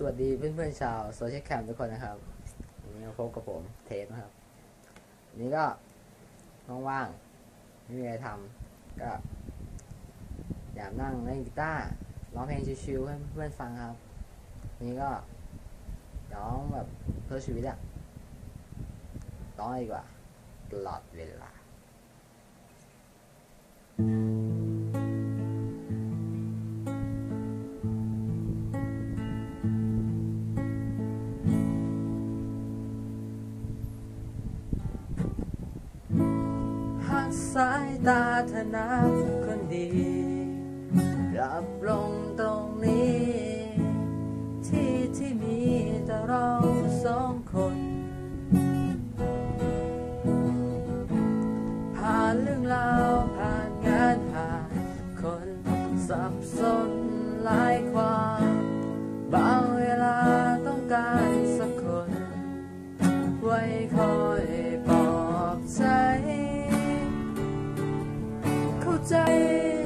สวัสดีเพื่อนๆชาวโซเชียลแคมทุกคนนะครับวันนี้มาพบกับผมเทสนะครับวันนี้ก็ว่างๆไม่มีอะไรทำก็อยากนั่งเล่นกีตาร์ร้องเพลงชิวๆให้เพื่อนๆฟังครับวันนี้ก็ร้องแบบเพื่อชีวิตอะร้องดีกว่าตลอดเวลา สายตาเธอนับคนดีรับลงตรงนี้ ที่ที่มีแต่เราสองคน ผ่านเรื่องราวผ่านงานผ่านคนสับสนหลายความบางเวลาต้องการสักคน ไว้คอย เ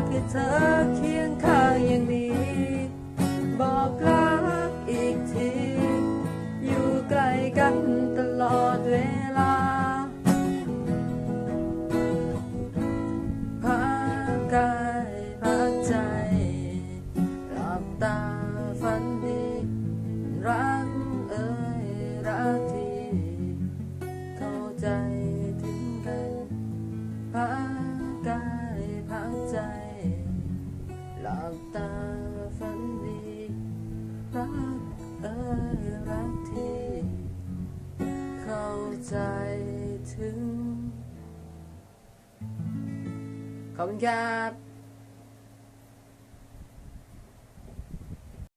ากให้เธอเคียงข้างอย่างนี้ บอกรักอีกที อยู่ใกล้กันตลอดเวลา พากัน ใจถึงขอบคุณครับ